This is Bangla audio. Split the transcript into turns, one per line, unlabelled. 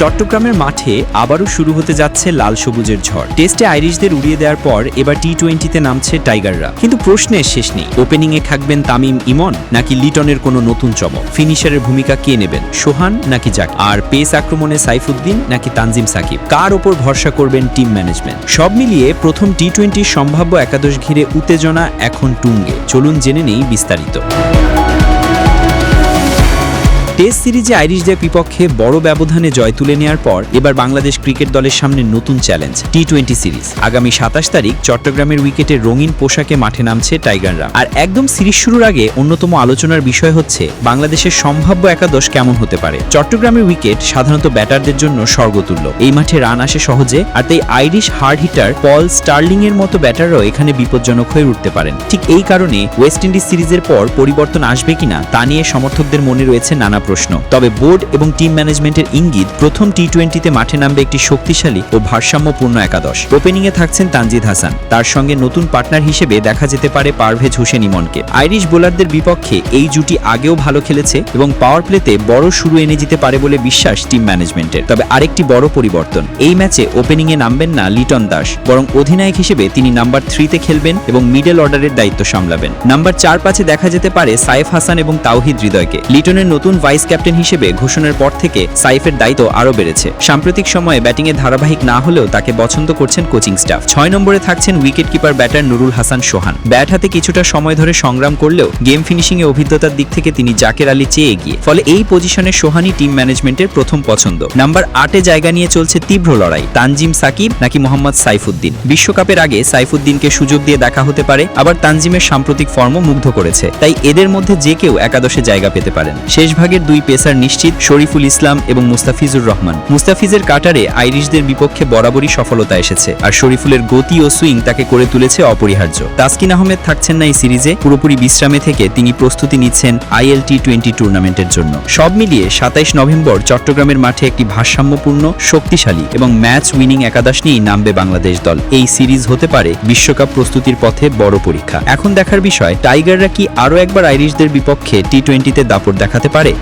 চট্টগ্রামের মাঠে আবারও শুরু হতে যাচ্ছে লাল সবুজের ঝড়। টেস্টে আইরিশদের উড়িয়ে দেওয়ার পর এবার টি টোয়েন্টিতে নামছে টাইগাররা। কিন্তু প্রশ্নের শেষ নেই, ওপেনিংয়ে থাকবেন তামিম ইমন নাকি লিটনের কোনো নতুন চমক? ফিনিশারের ভূমিকা কে নেবেন, সোহান নাকি জাক আর পেস আক্রমণে সাইফুদ্দিন নাকি তানজিম সাকিব? কার ওপর ভরসা করবেন টিম ম্যানেজমেন্ট? সব মিলিয়ে প্রথম টি টোয়েন্টির সম্ভাব্য একাদশ ঘিরে উত্তেজনা এখন টুঙ্গে চলুন জেনে নেই বিস্তারিত। টেস্ট সিরিজে আইরিশদের বিপক্ষে বড় ব্যবধানে জয় তুলে নেওয়ার পর এবার বাংলাদেশ ক্রিকেট দলের সামনে নতুন চ্যালেঞ্জ টি টোয়েন্টি সিরিজ। আগামী সাতাশ তারিখ চট্টগ্রামের উইকেটে রঙিন পোশাকে মাঠে নামছে টাইগাররা। আর একদম সিরিজ শুরুর আগে অন্যতম আলোচনার বিষয় হচ্ছে, বাংলাদেশের সম্ভাব্য একাদশ কেমন হতে পারে? চট্টগ্রামের উইকেট সাধারণত ব্যাটারদের জন্য স্বর্গতুল্য। এই মাঠে রান আসে সহজে, আর তাই Irish hard hitter Paul Stirling এর মতো ব্যাটাররাও এখানে বিপজ্জনক হয়ে উঠতে পারেন। ঠিক এই কারণে ওয়েস্ট ইন্ডিজ সিরিজের পর পরিবর্তন আসবে কিনা, তা নিয়ে সমর্থকদের মনে রয়েছে নানা প্রশ্ন। তবে বোর্ড এবং টিম ম্যানেজমেন্টের ইঙ্গিত, প্রথম টি টোয়েন্টিতে মাঠে নামবে একটি শক্তিশালী ও ভারসাম্যপূর্ণ একাদশ। ওপেনিংয়ে থাকছেন তানজিদ হাসান। তার সঙ্গে নতুন পার্টনার হিসেবে দেখা যেতে পারে পারভেজ হোসেন ইমনকে। আইরিশ বোলারদের বিপক্ষে এই জুটি আগেও ভালো খেলেছে এবং পাওয়ার প্লেতে বড় শুরু এনে দিতে পারে বলে বিশ্বাস টিম ম্যানেজমেন্টের। তবে আরেকটি বড় পরিবর্তন, এই ম্যাচে ওপেনিংয়ে নামবেন না লিটন দাস, বরং অধিনায়ক হিসেবে তিনি নাম্বার থ্রিতে খেলবেন এবং মিডল অর্ডারের দায়িত্ব সামলাবেন। নাম্বার চার পাঁচে দেখা যেতে পারে সাইফ হাসান এবং তাওহিদ হৃদয়কে। লিটনের নতুন ভাইস ক্যাপ্টেন হিসেবে ঘোষণার পর থেকে সাইফের দায়িত্ব আরও বেড়েছে। সাম্প্রতিক সময়ে ব্যাটিংয়ে ধারাবাহিক না হলেও তাকে পছন্দ করছেন কোচিং স্টাফ। ছয় নম্বরে থাকছেন wicket keeper batter Nurul Hasan Sohan. Bat হাতে কিছুটা সময় ধরে সংগ্রাম করলেও গেম ফিনিশিংয়ে অভিজ্ঞতার দিক থেকে তিনি জাকের আলী চেয়ে এগিয়ে। ফলে এই পজিশনে সোহানি টিম ম্যানেজমেন্টের প্রথম পছন্দ। নাম্বার আটে জায়গা নিয়ে চলছে তীব্র লড়াই। তানজিম সাকিব নাকি মোহাম্মদ সাইফুদ্দিন? বিশ্বকাপের আগে সাইফুদ্দিনকে সুযোগ দিয়ে দেখা হতে পারে, আবার তানজিমের সাম্প্রতিক ফর্ম মুগ্ধ করেছে। তাই এদের মধ্যে যে কেউ একাদশে জায়গা পেতে পারেন। শেষ ভাগের দুই পেসার নিশ্চিত, শরীফুল ইসলাম এবং মুস্তাফিজুর রহমান। মুস্তাফিজের কাটারে আইরিশদের বিপক্ষে বরাবরই সফলতা এসেছে, আর শরীফুলের গতি ও সুইং তাকে করে তুলেছে অপরিহার্য। তাসকিন আহমেদ থাকছেন না এই সিরিজে, পুরোপুরি বিশ্রামে থেকে তিনি প্রস্তুতি নিচ্ছেন আইএল টি টোয়েন্টি টুর্নামেন্টের জন্য। সব মিলিয়ে সাতাইশ নভেম্বর চট্টগ্রামের মাঠে একটি ভারসাম্যপূর্ণ, শক্তিশালী এবং ম্যাচ উইনিং একাদশ নিয়েই নামবে বাংলাদেশ দল। এই সিরিজ হতে পারে বিশ্বকাপ প্রস্তুতির পথে বড় পরীক্ষা। এখন দেখার বিষয়, টাইগাররা কি আরও একবার আইরিশদের বিপক্ষে টি টোয়েন্টিতে দাপট দেখাতে পারে?